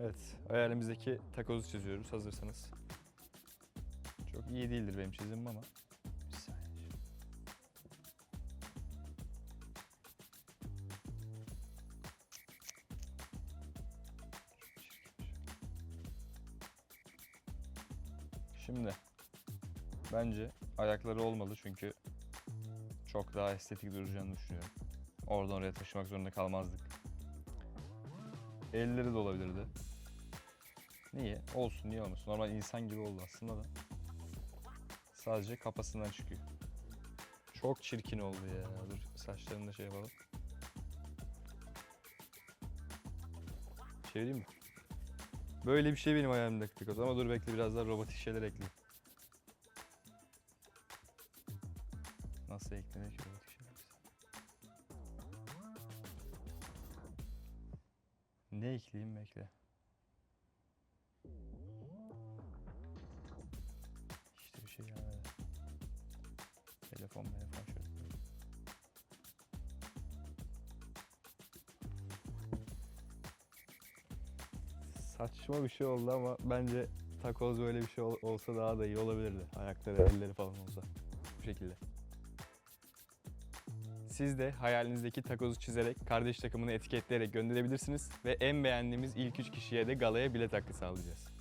Evet, hayalimizdeki takozu çiziyoruz hazırsanız. Çok iyi değildir benim çizimim ama. Bir saniye. Şimdi bence ayakları olmalı çünkü çok daha estetik duracağını düşünüyorum. Oradan oraya taşımak zorunda kalmazdık. Elleri de olabilirdi. Niye? Olsun, niye olmasın? Normal insan gibi oldu aslında da. Sadece kafasından çıkıyor. Çok çirkin oldu ya. Dur saçlarını da şey yapalım. Çevireyim mi? Böyle bir şey benim hayalimdeki takoz ama dur bekle biraz daha robotik şeyler ekleyeyim. Nasıl eklenir ki robotik Ne ekleyeyim bekle. İşte bir şey ya. Telefon telefon şöyle. Saçma bir şey oldu ama bence takoz böyle bir şey ol- olsa daha da iyi olabilirdi. Ayakları, elleri falan olsa. Bu şekilde. Siz de hayalinizdeki takozu çizerek kardeş takımını etiketleyerek gönderebilirsiniz ve en beğendiğimiz ilk üç kişiye de galaya bilet hakkı sağlayacağız.